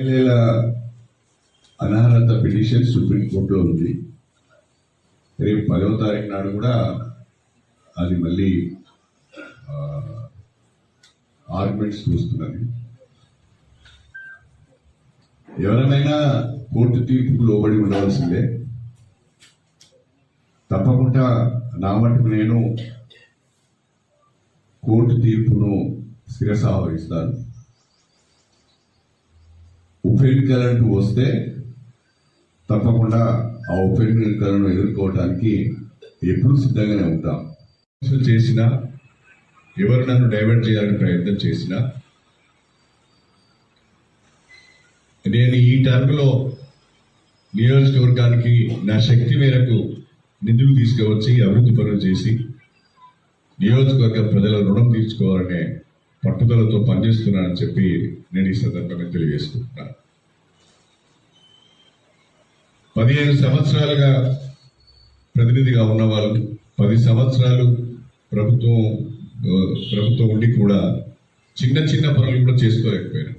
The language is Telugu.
ఎమ్మెల్యేల అనర్హత పిటిషన్ సుప్రీంకోర్టులో ఉంది రేపు పదవ తారీఖు నాడు కూడా అది మళ్ళీ ఆర్గ్యుమెంట్స్ చూస్తున్నది ఎవరైనా కోర్టు తీర్పుకు లోబడి ఉండవలసిందే. తప్పకుండా నా మటుకు నేను కోర్టు తీర్పును శిరసావహిస్తాను. ఉప కరెంట్ వస్తే తప్పకుండా ఆ ఉప కరెంట్ ఎదుర్కోవడానికి ఎప్పుడు సిద్ధంగానే ఉంటాం. చేసిన ఎవరు నన్ను డైవర్ట్ చేయాలని ప్రయత్నం చేసినా నేను ఈ టర్మ్లో నియోజకవర్గానికి నా శక్తి మేరకు నిధులు తీసుకువచ్చి అభివృద్ధి పనులు చేసి నియోజకవర్గ ప్రజల రుణం తీర్చుకోవాలనే పట్టుదలతో పనిచేస్తున్నానని చెప్పి నేను ఈ సందర్భంగా తెలియజేసుకుంటున్నాను పదిహేను సంవత్సరాలుగా ప్రతినిధిగా ఉన్నవాళ్ళు పది సంవత్సరాలు ప్రభుత్వం ప్రభుత్వం ఉండి కూడా చిన్న చిన్న పనులు కూడా చేసుకోలేకపోయారు